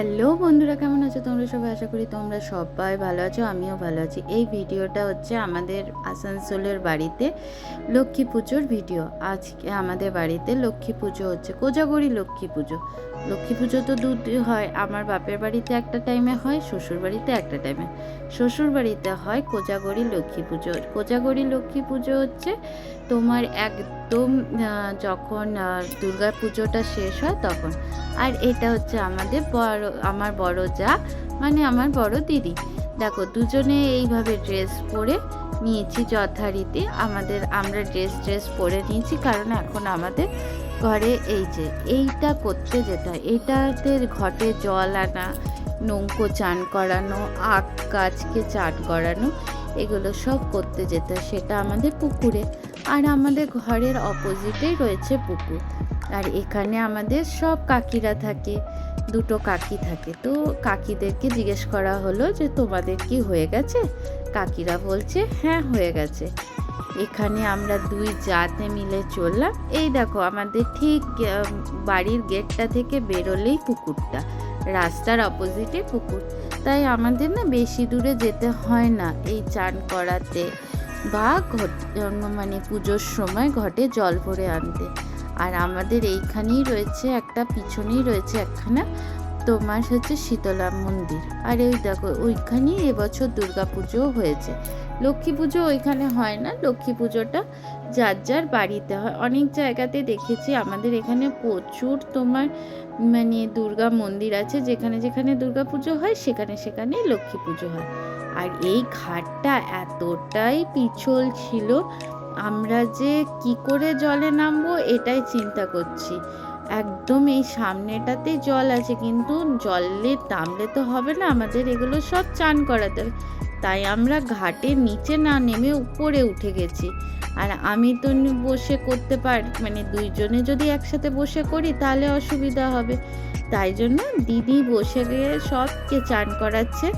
Hello বন্ধুরা, কেমন আছো তোমরা সবাই? আশা করি তোমরা সবাই ভালো আছো, আমিও ভালো আছি। এই ভিডিওটা হচ্ছে আমাদের আসানসোলের বাড়িতে লক্ষ্মী পুজোর ভিডিও। আজকে আমাদের বাড়িতে লক্ষ্মী পুজো হচ্ছে, কোজাগরি লক্ষ্মী পুজো। লক্ষ্মী পুজো তো দুটি হয়, আমার বাপের বাড়িতে একটা টাইমে হয়, শ্বশুর বাড়িতে একটা টাইমে। শ্বশুর বাড়িতে হয় কোজাগরি লক্ষ্মী পুজো। কোজাগরি লক্ষ্মী পুজো হচ্ছে তোমার একদম যখন দুর্গা পুজোটা শেষ হয় তখন। আর এটা হচ্ছে আমাদের বড়, আমার বড় যা মানে আমার বড় দিদি। দেখো, দুজনে এইভাবে ড্রেস পরে নিয়েছি যথারীতি। আমাদের, আমরা ড্রেস ড্রেস পরে নিয়েছি, কারণ এখন আমাদের ঘরে এই যে, এইটা করতে যেতে হয়। ঘটে জল আনা, নৌকো চান করানো, আখ গাছকে চান করানো, এগুলো সব করতে যেতে হয়। সেটা আমাদের পুকুরে। আর আমাদের ঘরের অপোজিটেই রয়েছে পুকুর। আর এখানে আমাদের সব কাকিরা থাকে, দুটো কাকি থাকে। তো কাকিদেরকে জিজ্ঞেস করা হলো যে, তোমাদের কি হয়ে গেছে? কাকিরা বলছে হ্যাঁ হয়ে গেছে। এখানে আমরা দুই জাতে মিলে চললাম। এই দেখো, আমাদের ঠিক বাড়ির গেটটা থেকে বেরোলেই পুকুরটা, রাস্তার অপোজিটে পুকুর। তাই আমাদের না বেশি দূরে যেতে হয় না, এই চান করাতে। বা মানে পুজোর সময় ঘটে জল ভরে আনতে। আর আমাদের এইখানেই রয়েছে, একটা পিছনেই রয়েছে একখানা, তোমার হচ্ছে শীতলা মন্দির। আর ওই দেখো, ওইখানেই এবছর পুজো হয়েছে। লক্ষ্মী পুজো ওইখানে হয় না। লক্ষ্মী পুজোটা যার যার বাড়িতে হয়। অনেক জায়গাতে দেখেছি, আমাদের এখানে প্রচুর তোমার মানে দুর্গা মন্দির আছে। যেখানে যেখানে দুর্গা পুজো হয়, সেখানে সেখানে লক্ষ্মী পুজো হয়। আর এই ঘাটটা এতটাই পিছল ছিল, আমরা যে কি করে জলে নামবো এটাই চিন্তা করছি। একদম এই সামনেটাতে জল আছে, কিন্তু জলে নামলে তো হবে না। আমাদের এগুলো সব চান করাতে হবে। তাই আমরা ঘাটের নিচে না নেমে উপরে উঠে গেছি। আর আমি তো বসে করতে পার মানে দুইজনে যদি একসাথে বসে করি তাহলে অসুবিধা হবে। তাই জন্য দিদি বসে গিয়ে সবকে চান করাচ্ছে,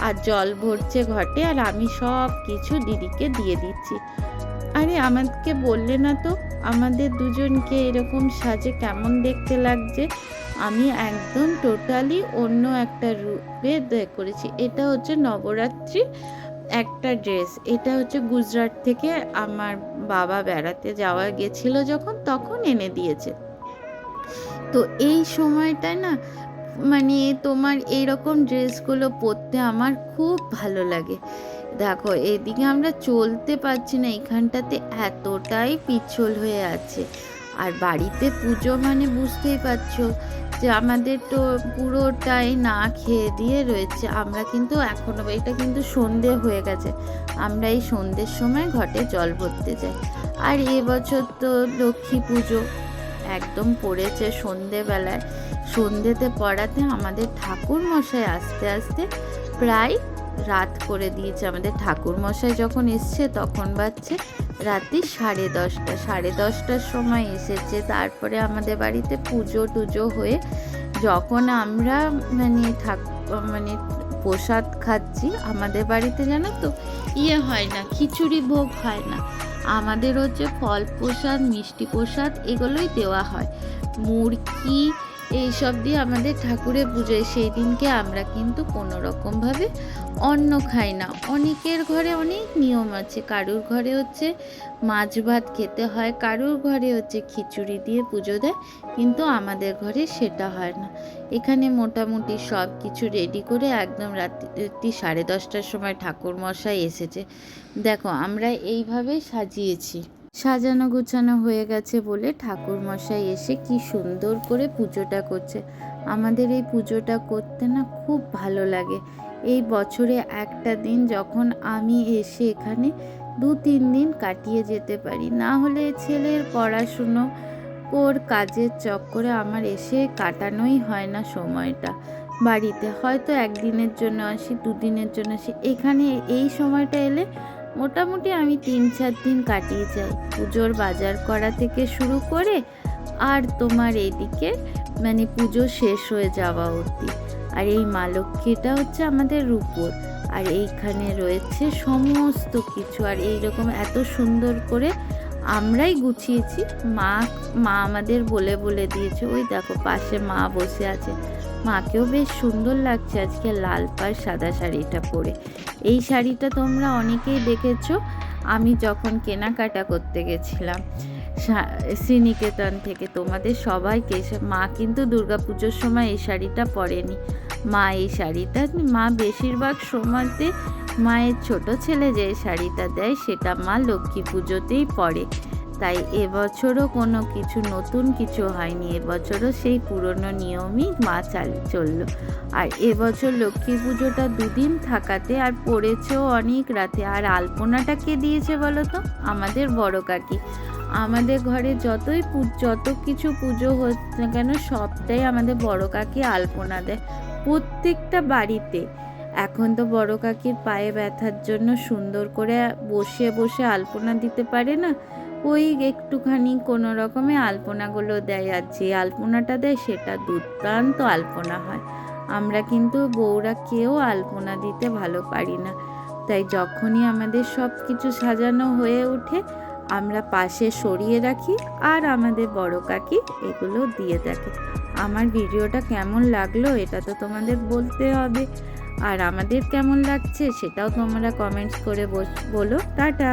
আর জল ভরছে ঘটে, আর আমি সব কিছু দিদিকে দিয়ে দিচ্ছি। আরে আমাকে বললে না তো? আমাদের দুজনকে এরকম সাজে কেমন দেখতে লাগছে? আমি একদম টোটালি অন্য একটা রূপে করেছি। এটা হচ্ছে নবরাত্রি একটা ড্রেস এটা হচ্ছে গুজরাট থেকে আমার বাবা বেড়াতে যাওয়া গেছিল যখন, তখন এনে দিয়েছে। তো এই সময়টায় না মানে তোমার এইরকম ড্রেসগুলো পরতে আমার খুব ভালো লাগে। দেখো, এদিকে আমরা চলতে পারছি না, এখানটাতে এতটাই পিছল হয়ে আছে। আর বাড়িতে পুজো মানে বুঝতেই পারছ যে আমাদের তো পুরোটাই না খেয়ে দিয়ে রয়েছে। আমরা কিন্তু এখনও, এটা কিন্তু সন্ধে হয়ে গেছে। আমরা এই সন্ধ্যের সময় ঘটে জল ভরতে যাই। আর এবছর তো লক্ষ্মী পুজো একদম পড়েছে সন্ধেবেলায়। সন্ধেতে পড়াতে আমাদের ঠাকুর মশাই আস্তে আস্তে প্রায় রাত করে দিয়েছে। আমাদের ঠাকুর মশাই যখন এসছে তখন বাজছে রাত্রি সাড়ে দশটা। সাড়ে দশটার সময় এসেছে। তারপরে আমাদের বাড়িতে পুজো টুজো হয়ে যখন আমরা মানে ঠাক মানে প্রসাদ খাচ্ছি, আমাদের বাড়িতে জানো তো ইয়ে হয় না, খিচুড়ি ভোগ হয় না। আমাদের হচ্ছে ফল প্রসাদ, মিষ্টি প্রসাদ এগুলোই দেওয়া হয়। মুরগি এইসব দিয়ে আমাদের ঠাকুরের পুজোয় সেই দিনকে আমরা কিন্তু কোনো রকমভাবে অন্ন খাই না। অনেকের ঘরে অনেক নিয়ম আছে। কারুর ঘরে হচ্ছে মাছ ভাত খেতে হয়, কারুর ঘরে হচ্ছে খিচুড়ি দিয়ে পুজো দেয়, কিন্তু আমাদের ঘরে সেটা হয় না। এখানে মোটামুটি সব কিছু রেডি করে একদম রাত্রি, সাড়ে দশটার সময় ঠাকুর মশাই এসেছে। দেখো, আমরা এইভাবে সাজিয়েছি। সাজানো গুছানো হয়ে গেছে বলে ঠাকুর মশাই এসে কি সুন্দর করে পুজোটা করছে। আমাদের এই পুজোটা করতে না খুব ভালো লাগে। এই বছরে একটা দিন যখন আমি এসে এখানে দু তিন দিন কাটিয়ে যেতে পারি, না হলে ছেলের পড়াশুনো ওর কাজের চক্করে আমার এসে কাটানোই হয় না সময়টা। বাড়িতে হয়তো একদিনের জন্য আসি, দুদিনের জন্য আসি, এখানে এই সময়টা এলে মোটামুটি আমি তিন চার দিন কাটিয়ে যাই। পুজোর বাজার করা থেকে শুরু করে আর তোমার এদিকে মানে পুজো শেষ হয়ে যাওয়া অবধি। আর এই মা লক্ষ্মীটা হচ্ছে আমাদের রূপোর। আর এইখানে রয়েছে সমস্ত কিছু। আর এইরকম এত সুন্দর করে আমরাই গুছিয়েছি। মা মা আমাদের বলে বলে দিয়েছে, ওই দেখো পাশে মা বসে আছে। মাকেও বেশ সুন্দর লাগছে আজকে লাল পাড় সাদা শাড়িটা পরে। এই শাড়িটা তোমরা অনেকেই দেখেছ। আমি যখন কেনাকাটা করতে গেছিলাম শ্রীনিকেতন থেকে তোমাদের সবাইকে মা কিন্তু দুর্গাপুজোর সময় এই শাড়িটা পরেনি। মা এই শাড়িটা, মা বেশিরভাগ সময়তে মায়ের ছোট ছেলে যে শাড়িটা দেয়, সেটা মা লক্ষ্মী পুজোতেই পরে। তাই এবছরও কোনো কিছু, নতুন কিছু হয়নি। এবছরও সেই পুরনো নিয়মই মা চাল, চলল। আর এবছর লক্ষ্মী পুজোটা দুদিন থাকাতে আর পড়েছেও অনেক রাতে। আর আলপনাটা কে দিয়েছে বলো তো? আমাদের বড় কাকি। আমাদের ঘরে যতই যত কিছু পুজো হচ্ছে কেন, সবটাই আমাদের বড় কাকি আলপনা দেয়। প্রত্যেকটা বাড়িতে এখন তো বড় কাকির পায়ে ব্যথার জন্য সুন্দর করে বসে বসে আলপনা দিতে পারে না। ওই একটুখানি কোনো রকমে আলপনাগুলো দেয় আর যে আলপনাটা দেয় সেটা দুর্দান্ত আলপনা হয়। আমরা কিন্তু বউরা কেউ আলপনা দিতে ভালো পারি না। তাই যখনই আমাদের সব কিছু সাজানো হয়ে ওঠে, আমরা পাশে সরিয়ে রাখি আর আমাদের বড় কাকি এগুলো দিয়ে থাকে আমার ভিডিওটা কেমন লাগল এটা তো তোমাদের বলতে হবে। আর আমাদের কেমন লাগছে সেটাও তোমরা কমেন্টস করে বলো। টাটা!